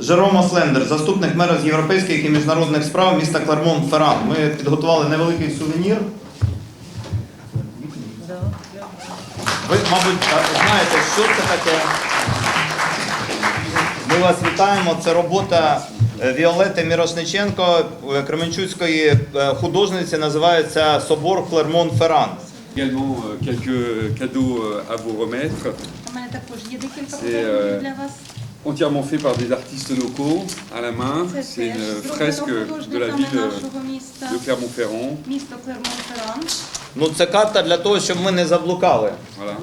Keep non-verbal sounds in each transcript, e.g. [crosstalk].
Жеромо Слендер, заступник мера з європейських і міжнародних справ міста Клермон Ферран. Ми підготували невеликий сувенір. Ви, мабуть, знаєте, що це таке. Ми вас вітаємо. Це робота е, Віолети Мірошниченко, е, кременчуцької е, художниці, називається Собор Клермон Ферран. Également euh, quelques cadeaux euh, à vous remettre, У мене також є декілька Це, подарунків для вас. entièrement fait par des artistes locaux à la main. C'est une fresque de la ville de Clermont-Ferrand. Ну, це карта для того, щоб ми не заблукали. Voilà.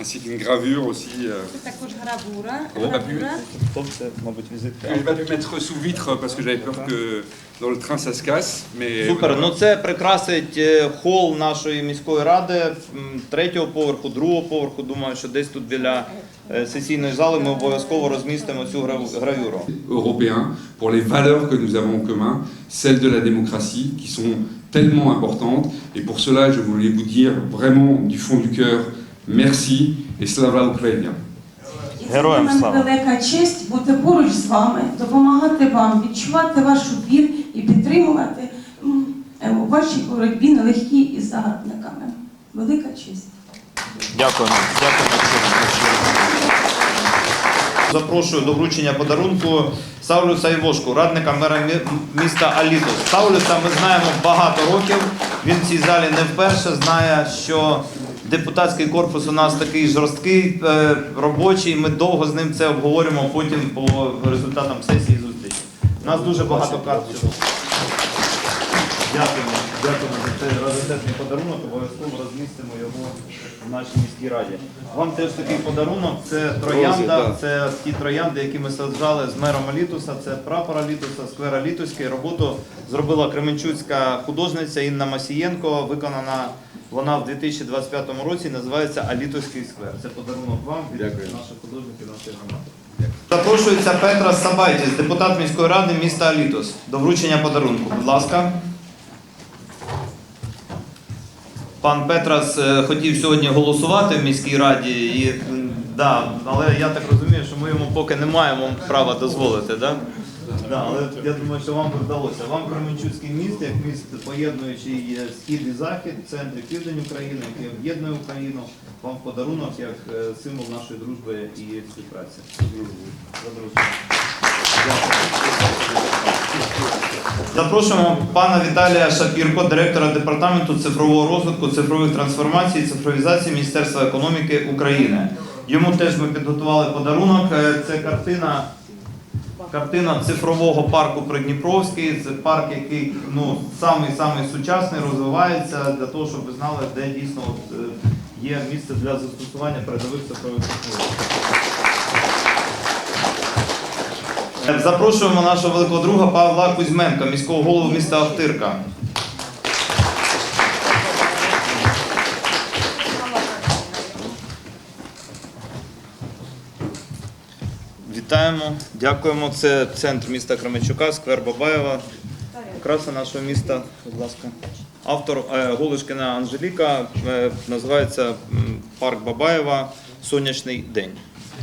Ainsi qu'une gravure aussi. euh, Це також гравура. О, гравура. Хто це, мабуть, візитка? j'ai pas pu mettre sous vitre parce que j'avais peur que dans le train ça se casse. Mais Супер. voilà. Ну це прикрасить е, хол нашої міської ради м, третього поверху, другого поверху. Думаю, що десь тут біля е, сесійної зали ми обов'язково розмістимо цю грав- гравюру. européens pour les valeurs que nous avons en commun, celles de la démocratie, qui sont tellement importantes. Et pour cela, je voulais vous dire vraiment du fond du cœur, merci et slava це Героям слава. велика честь бути поруч з вами, допомагати вам, відчувати вашу біль і підтримувати м, е, у вашій боротьбі нелегкій із загарбниками. Велика честь. Дякуємо. Дякуємо. Запрошую до вручення подарунку Саулюса Сайвошку, радника мера міста Алітос. Саулюса ми знаємо багато років. Він в цій залі не вперше знає, що депутатський корпус у нас такий жорсткий, е, робочий. Ми довго з ним це обговорюємо потім по результатам сесії зустрічі. У нас дуже багато карт. цього. Дякуємо раритетний подарунок. Обов'язково розмістимо його в нашій міській раді. Вам теж такий подарунок. Це троянда. Це ті троянди, які ми саджали з мером Алітуса. Це прапор Алітуса, сквер Алітуський. Роботу зробила кременчуцька художниця Інна Масієнко. Виконана вона в 2025 році. Називається Алітуський сквер. Це подарунок вам від Дякую. наших художників, нашої громади. Запрошується Петра Сабайтіс, депутат міської ради міста Алітос. До вручення подарунку. Будь ласка. Пан Петрас е, хотів сьогодні голосувати в міській раді, і, да, але я так розумію, що ми йому поки не маємо права дозволити. Да? Да, але я думаю, що вам би вдалося. Вам Кременчуцький міст, як міст, поєднуючий е, схід і захід, центр південь України, який об'єднує Україну, вам в подарунок як е, символ нашої дружби і співпраці. Задруження. Запрошуємо пана Віталія Шапірко, директора департаменту цифрового розвитку, цифрових трансформацій, і цифровізації Міністерства економіки України. Йому теж ми підготували подарунок. Е, Це картина. Картина цифрового парку Придніпровський. Це парк, який ну самий самий сучасний, розвивається для того, щоб ви знали, де дійсно от, е, є місце для застосування передових цифрових технологій. Запрошуємо нашого великого друга Павла Кузьменка, міського голову міста Ахтирка. Вітаємо, дякуємо. Це центр міста Кременчука, сквер Бабаєва. Краса нашого міста, будь ласка. Автор е, Голишкіна Анжеліка е, називається Парк Бабаєва Сонячний день.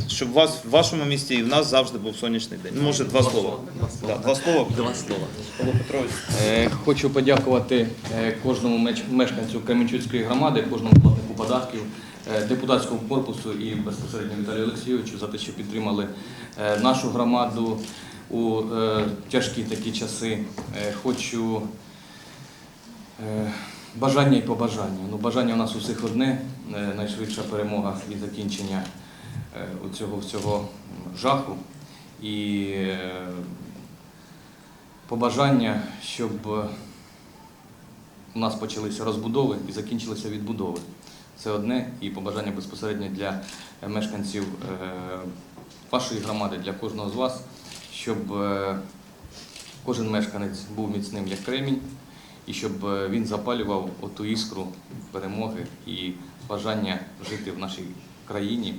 Щоб у вас в вашому місті і в нас завжди був сонячний день. Ну, Може, два слова. Да, два слова. Два слова. Павло Петрович. Е, Хочу подякувати е, кожному меч- мешканцю Кременчуцької громади, кожному платнику податків, е, депутатському корпусу і безпосередньо Віталію Олексійовичу за те, що підтримали е, нашу громаду у е, тяжкі такі часи. Е, Хочу е, бажання і побажання. Ну, бажання у нас усіх одне, е, найшвидша перемога і закінчення е, у цього всього жаху. І е, побажання, щоб е, у нас почалися розбудови і закінчилися відбудови. Це одне, і побажання безпосередньо для мешканців вашої громади, для кожного з вас, щоб кожен мешканець був міцним як кремінь, і щоб він запалював оту іскру перемоги і бажання жити в нашій країні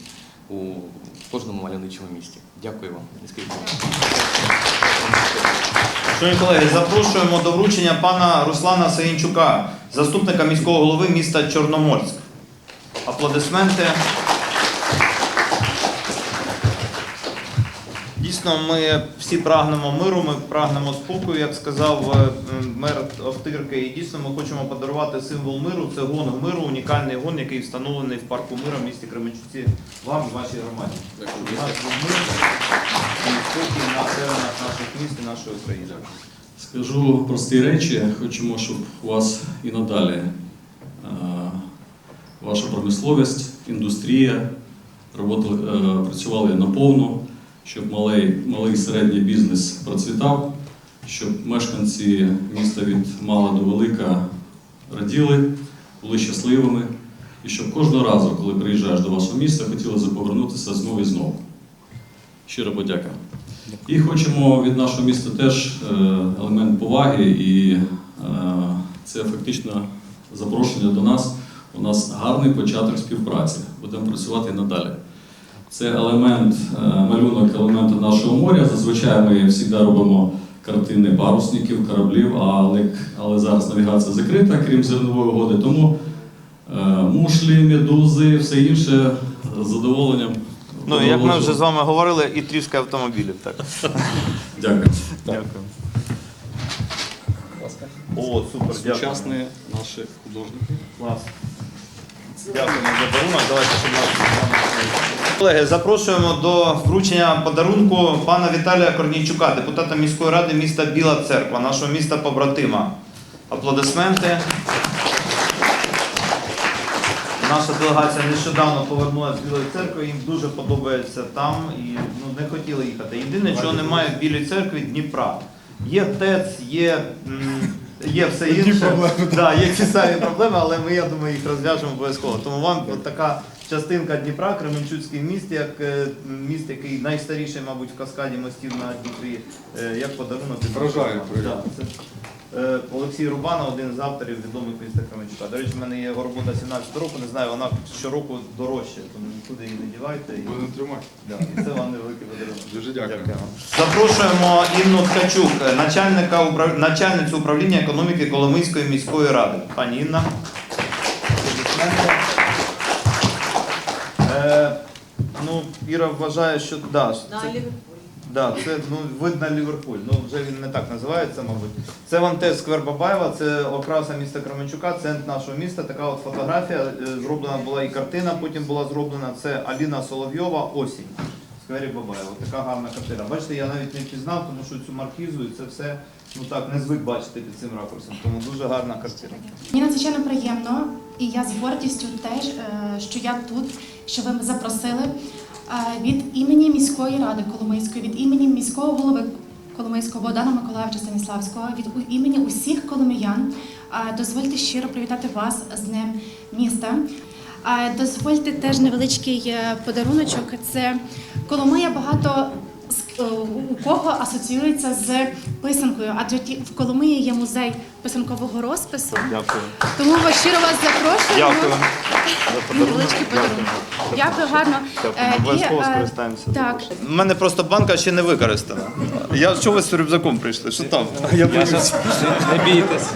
у кожному мальовничому місті. Дякую вам. Шановні колеги, запрошуємо до вручення пана Руслана Саїнчука, заступника міського голови міста Чорноморськ. Аплодисменти. Дійсно ми всі прагнемо миру, ми прагнемо спокою, як сказав е, мер Охтирки. І дійсно ми хочемо подарувати символ миру. Це гонг миру, унікальний гон, який встановлений в парку мира в місті Кременчуці. Вам і вашій громаді. У нас був мир і спокій на теренах наших міст і нашої України. Скажу прості речі. Хочемо, щоб у вас і надалі е, ваша промисловість, індустрія е, працювали наповну, щоб малий, малий і середній бізнес процвітав, щоб мешканці міста від мала до велика раділи, були щасливими, і щоб кожного разу, коли приїжджаєш до вашого міста, хотілося повернутися знову і знову. Щиро подяка. І хочемо від нашого міста теж е, елемент поваги, і е, це фактично запрошення до нас. У нас гарний початок співпраці. Будемо працювати надалі. Це елемент, е, малюнок елементу нашого моря. Зазвичай ми завжди робимо картини парусників, кораблів, але, але зараз навігація закрита, крім зернової угоди. Тому е, мушлі, медузи, все інше з задоволенням. Ну як ми вже з вами говорили, і трішки автомобілів. Так. Дякую. Дякую. О, супер. Сучасні наші художники. Клас. Дякуємо за подарунок. Давайте, колеги, запрошуємо до вручення подарунку пана Віталія Корнійчука, депутата міської ради міста Біла Церква, нашого міста побратима. Аплодисменти. Наша делегація нещодавно повернулася з Білої церкви, їм дуже подобається там і ну, не хотіли їхати. Єдине, чого немає в Білій церкві Дніпра. Є ТЕЦ, є, м, є все інше. [laughs] Да, є ті самі проблеми, але ми, я думаю, їх розв'яжемо обов'язково. Тому вам от така частинка Дніпра, Кременчуцький міст, як е, міст, який найстаріший, мабуть, в каскаді мостів на Дніпрі, е, як подарунок. від Вражає, Да, це, Олексій Рубана, один з авторів відомих міста Кременчука. До речі, в мене є його робота 17 року, не знаю, вона щороку дорожча, тому нікуди її не дівайте. І, Будемо тримати. да, і це вам невеликий подарунок. Дуже дякую. Дякуємо. Запрошуємо Інну Ткачук, начальника управ- начальницю управління економіки Коломийської міської ради. Пані Інна. Е, ну, Іра вважає, що да, це, да, це ну, видно Ліверпуль. Ну, вже він не так називається, мабуть. Це вам теж сквер Бабаєва, це окраса міста Кременчука, центр нашого міста. Така от фотографія. е, Зроблена була і картина, потім була зроблена. Це Аліна Соловйова осінь. Сквері Бабаєва. Така гарна картина. Бачите, я навіть не впізнав, тому що цю маркізу і це все ну так не звик бачити під цим ракурсом. Тому дуже гарна картина. Мені надзвичайно приємно, і я з гордістю теж, е, що я тут, що ви запросили від імені міської ради Коломийської, від імені міського голови Коломийського Богдана Миколаївича Станіславського, від імені усіх коломиян. Дозвольте щиро привітати вас з Днем міста. Дозвольте теж невеличкий е, подаруночок. Це Коломия багато у кого асоціюється з писанкою, адже ті- в Коломиї є музей писанкового розпису. Дякую. Тому вас щиро вас запрошуємо. Дякую. Невеличкий подарунок. Дякую, гарно. Е, і, Обов'язково е, скористаємося. Так, У мене просто банка ще не використана. Я що ви з рюкзаком прийшли? Що там? Я боюсь. Не бійтесь.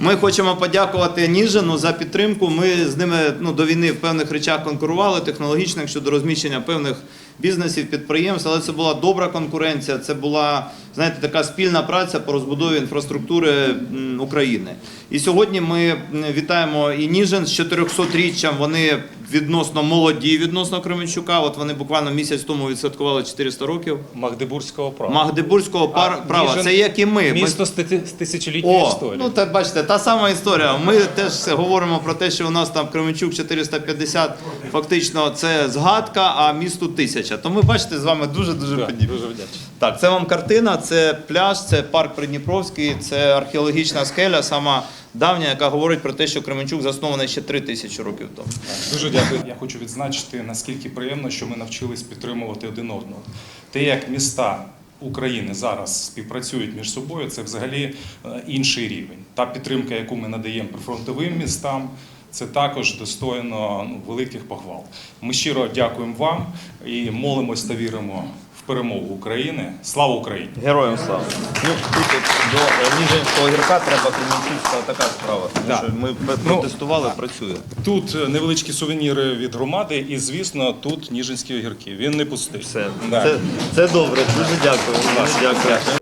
Ми хочемо подякувати Ніжину за підтримку. Ми з ними ну, до війни в певних речах конкурували, технологічних щодо розміщення певних бізнесів, підприємств, але це була добра конкуренція. Це була знаєте, така спільна праця по розбудові інфраструктури України. І сьогодні ми вітаємо і Ніжин з 400-річчям. Вони відносно молоді, відносно Кременчука. От вони буквально місяць тому відсвяткували 400 років. Магдебурзького права. Магдебурзького пар- А, права. Ніжин- Це як і ми. Місто з ти- з тисячолітньою о, ну так бачите, та сама історія. Ми теж говоримо про те, що у нас там Кременчук 450, фактично це згадка, а місту тисяча. То ми бачите з вами дуже дуже подібні. дуже вдячний. Так, це вам картина, це пляж, це парк Придніпровський, це археологічна скеля, сама давня, яка говорить про те, що Кременчук заснований ще три тисячі років тому. Дуже дякую. Я хочу відзначити, наскільки приємно, що ми навчились підтримувати один одного. Те, як міста України зараз співпрацюють між собою, це взагалі е, інший рівень. Та підтримка, яку ми надаємо прифронтовим містам. Це також достойно ну, великих похвал. Ми щиро дякуємо вам і молимось та віримо перемогу України. Слава Україні! Героям слава. Ну, тут до е, Ніжинського гірка треба Кременчуцька така справа. Тому Да. що ми протестували, Ну, протестували, працює. Тут е, невеличкі сувеніри від громади, і звісно, тут Ніжинські огірки. Він не пустить Все. Да. Це, це добре. Дуже дякую. Дуже дякую.